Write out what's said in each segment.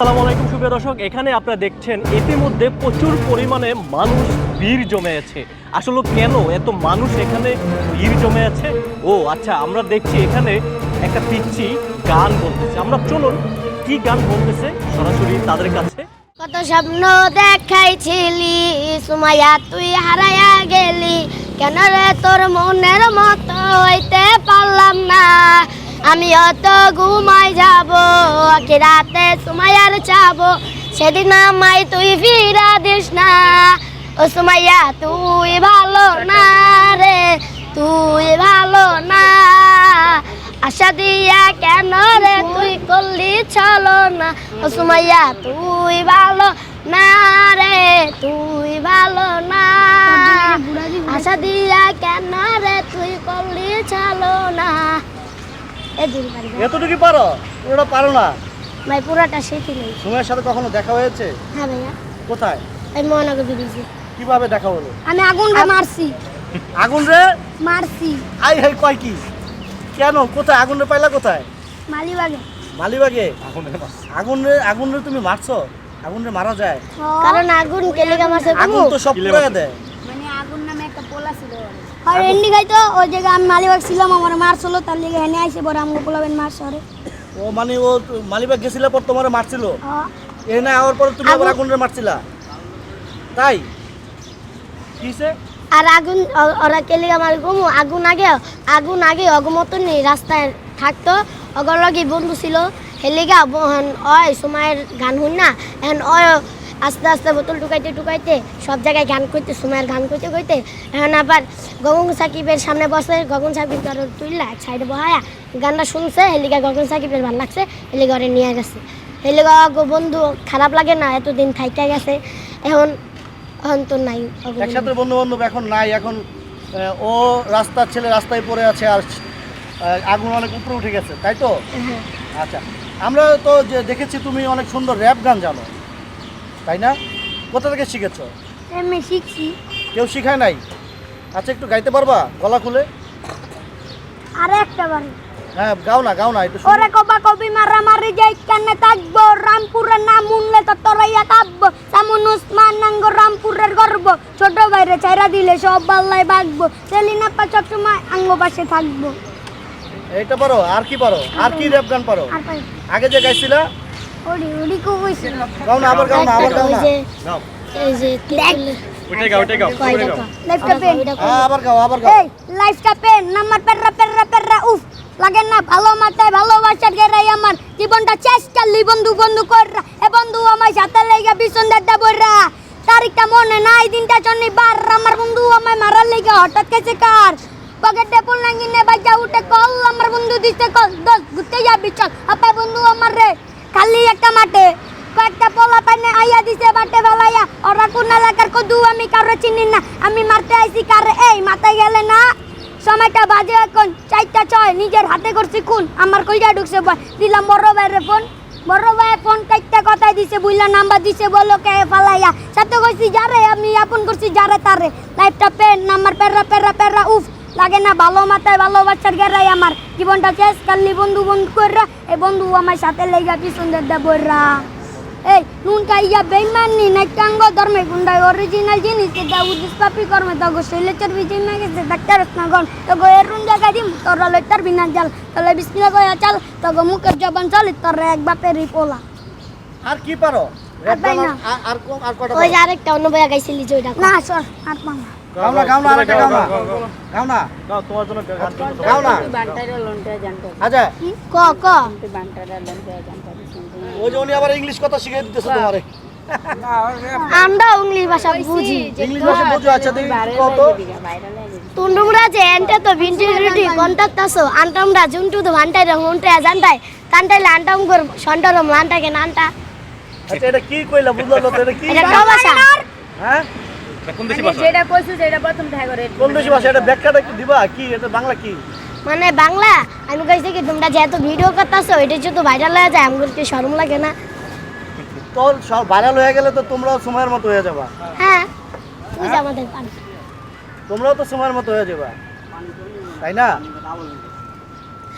আসসালামু আলাইকুম, সুপ্রিয় দর্শক। এখানে আপনারা দেখছেন, ইতিমধ্যে প্রচুর পরিমাণে মানুষ ভিড় জমে আছে আসলে কেন এত মানুষ এখানে ভিড় জমে আছে ও আচ্ছা আমরা দেখছি এখানে একটা পিচ্ছি গান বলতেছে। আমরা চলুন, কি গান বলতেছে? সরাসরি তাদের কাছে। কত স্বপ্ন দেখাইছিলি, সুমাইয়া, তুই হারাইয়া গেলি। কেন রে তোর মনের মতো হইতে পারলাম না? আমি অত ঘুমাই যাব আকি রাতে সুমাইয়ার চাবো। সেদিন আমায় তুই ফিরা দিস না। ও সুমাইয়া তুই ভালো না রে তুই ভালো না। আশা দিয়া কেন রে তুই করলি চলো না? ও সুমাইয়া তুই ভালো না রে তুই ভালো না। আশা দিয়া কেন রে তুই করলি চলো না এ দূর বাড়ি গো। এতটুকু পারো? পুরোটা পারো না। ভাই পুরাটা শিখি নেই। সময়ের সাথে কখনো দেখা হয়েছে? হ্যাঁ ভাইয়া। কোথায়? আমি মহানগর ব্রিজে কীভাবে দেখা হলো? আমি আগুনটা মারছি। আগুন রে? মারছি। আই হাই কয় কি? কেন? কোথায়? আগুন রে পাইলা কোথায়? মালিবাগে। মালিবাগে? আগুন রে আগুন রে তুমি মারছো? আগুন রে মারা যায়। কারণ আগুন কেলিকা মারছে আগুন তো সব কিলে পুড়ে মারছে। দেয় আর এন্ডি গাইতো ওই জায়গায় আমি মালিবাগ ছিলাম আমার মারছিল তার লিগে হেনে আইসে বড় আমগো পোলাবেন মার শহরে। ও মানে ও মালিবাগ গেছিল পর তোমার মারছিল? হ্যাঁ। এ না আওয়ার পর তুমি আবার আগুন- আগুন রে মারছিলা? তাই? কিসে? আর আগুন ওরা কেলিগা মার গমু আগুন আগে আগুন আগে অগমতন নেই রাস্তায় থাকতো। অগর লগে বন্ধু ছিল হেলিগা বহন অয় সময়ের গান শুন না এখন অয় আস্তে আস্তে বোতল টুকাইতে টুকাইতে সব জায়গায় গান করতে সময়ের গান করতে করতে এখন আবার গগন সাকিবের সামনে বসে গগন সাকিব কারও তুললা এক সাইডে বহায়া গানটা শুনছে হেলিগা গগন সাকিবের ভালো লাগছে হেলিগা ওরে নিয়ে গেছে। হেলিগা অগো বন্ধু খারাপ লাগে না এতদিন থাইকা গেছে এখন এখন তো নাই। একসাথে বন্ধু। বান্ধব এখন নাই এখন ও রাস্তার ছেলে রাস্তায় পড়ে আছে আর আগুন অনেক উপরে উঠে গেছে তাই তো? হ্যাঁ। আচ্ছা আমরা তো দেখেছি তুমি অনেক সুন্দর র্যাপ গান জানো। তাই না? কোথা থেকে শিখেছো? এমনি শিখছি। কেউ শিখায় নাই? আচ্ছা একটু গাইতে পারবা? গলা খুলে। আর একটা বাড়ি হ্যাঁ গাও না গাও না একটু ওরে কবা কবি মারা মারি যাই কেনে থাকব? রামপুরের নাম উনলে তো তোরাইয়া কাঁদবো সামুন উসমান নাঙ্গ রামপুরের গর্ব। ছোট বাইরে চাইরা দিলে সব বাল্লাই বাগবো সেলিনা পা সবসময় আঙ্গ পাশে থাকব। এইটা পারো আর কি পারো? আর কি র্যাপ গান পারো? আগে যে গাইছিলা ওরি ওরি কইছে গাও না আবার গাও না আবার গাও না। গাও। এই যে ওইটাই গাও ওইটাই গাও ওইটাই গাও। লাইফটা পেন হ্যাঁ, আবার গাও আবার গাও এই লাইফটা পেন নাম্বার পেররা পেররা পেররা উফ। লাগে না ভালো মাথায় ভালোবাসার গেরাই আমার জীবনটা শেষ করলি বন্ধু বন্ধু কররা এ বন্ধু আমার সাথে লেগে দাদা বলরা তারিখটা মনে নাই দিনটা শনিবার আমার বন্ধু আমায় মারার লেগে হঠাৎ কেছে কার পকেটে ফুল নাঙ্গিনে বাজা উঠে কল। আমার বন্ধু দিতে কল। দোস্ত ঘুরতে যাবি চল আপা বন্ধু খালি একটা মাঠে। কয়েকটা পোলা পাইনে আইয়া দিছে বাটে বেলাইয়া ওরা কোন এলাকার কদু, আমি কারও চিনি না। আমি মারতে আইছি কারে? এই, মাথায় গেলে না? সময়টা বাজে এখন, চারটা ছয়, নিজের হাতে করছি খুন। আমার কইটা ঢুকছে ভয় দিলাম বড় ভাইয়ের ফোন। বড় ভাই ফোন কাইটটা কথাই দিছে, বুইলা নাম্বার দিছে, বলো কে ফালাইয়া। সাথে কইছি, যারে, আমি আপন করছি, যারে তারে। লাইফটা পেন নাম্বার পেররা পেররা পেররা উফ। লাগে না ভালো মাথায় ভালোবাসার গেরাই আমার। জীবনটা শেষ কাল্লি বন্ধু বন্ধু কররা এই বন্ধু আমার সাথে লেগা পিছন দে বইরা। এই নুন খাইয়া বেইমানি নাইটাঙ্গ ধর্মে গুন্ডাই অরিজিনাল জিনিস এটা উদ্দেশ পাপি কর্মে তগো শৈলেচর বিজয় মাগেছে ডাক্তার স্নাগন তগো এরুন জায়গা দিম তোরা লইতার বিনা জাল। তলে বিসমিল্লাহ কয়া চাল তগো মুখের জবান চলি তোর এক বাপেরই পোলা। আর কি পারো? না। আর- আর কোন আর কটা ওই আরেকটা অন্য বয়া গাইছিলি ওইটা না সর আর পাম না গাও না গাও না আরেকটা গাও না। গাও, তোমার জন্য গান শুনতে গাও না আচ্ছা। ক? ক ওই যে উনি আবার ইংলিশ কথা শিখিয়ে দিতেছে তোমারে। আমরা ইংলিশ ভাষা বুঝি। ইংলিশ ভাষা বোঝো আচ্ছা দেখি কত তুন্ডুমরা যে এন্টে তো ভিন্টি রুটি কন্টাক্টাসো আন্টামরা জুন্টু তো ভান্টাই রং উন্টে জানতাই। কান্টাইলে আন্টাম কর সন্টরম লান্টাকে নান্টা। আচ্ছা এটা কি কইলা? বুঝলো না তো এটা কি? এটা ভাষা? হ্যাঁ? কোন দেশি ভাষা যেটা কইছো যেটা প্রথম দেখা করে কোন দেশি ভাষা এটা ব্যাখ্যাটা একটু দিবা কি? এটা বাংলা কি? মানে বাংলা? আমি কইছি কি তোমরা যেহেতু ভিডিও করতেছো এটা যদি ভাইরাল হয়ে যায় আমার কি শরম লাগে না। তো সব ভাইরাল হয়ে গেলে তো তোমরাও সময়ের মতো হয়ে যাবা। হ্যাঁ যে আমাদের পানি। তোমরাও তো সময়ের মতো হয়ে যাবা। তাই না?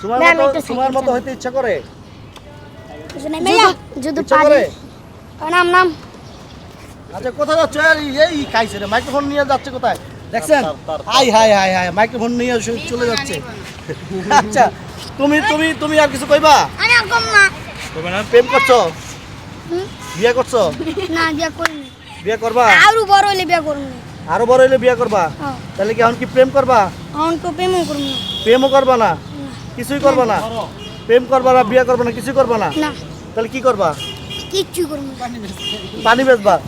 সময়ের মতো সময়ের মতো হইতে ইচ্ছা করে? যদি পারি করে? নাম নাম আচ্ছা কোথায় যাচ্ছে? আর এই- খাইছে রে মাইক্রোফোন নিয়ে যাচ্ছে কোথায়? দেখছেন? Hi hi hi hi microphone নিয়ে চলে যাচ্ছে। আচ্ছা তুমি তুমি তুমি আর কিছু কইবা? প্রেম করছ? হুম? বিয়ে করছ? না বিয়া করিনি। বিয়ে করবা? আরও বড় হইলে বিয়া করব। আরও বড় হইলে বিয়ে করবা? তাহলে কি এখন কি প্রেম করবা? এখন তো প্রেমও করব না। প্রেমও করবা না? কিছুই করবা না? প্রেম করবা না বিয়ে করবা না কিছুই করবা না? না। তাহলে কি করবা? কিচ্ছু করব পানি বেচবা।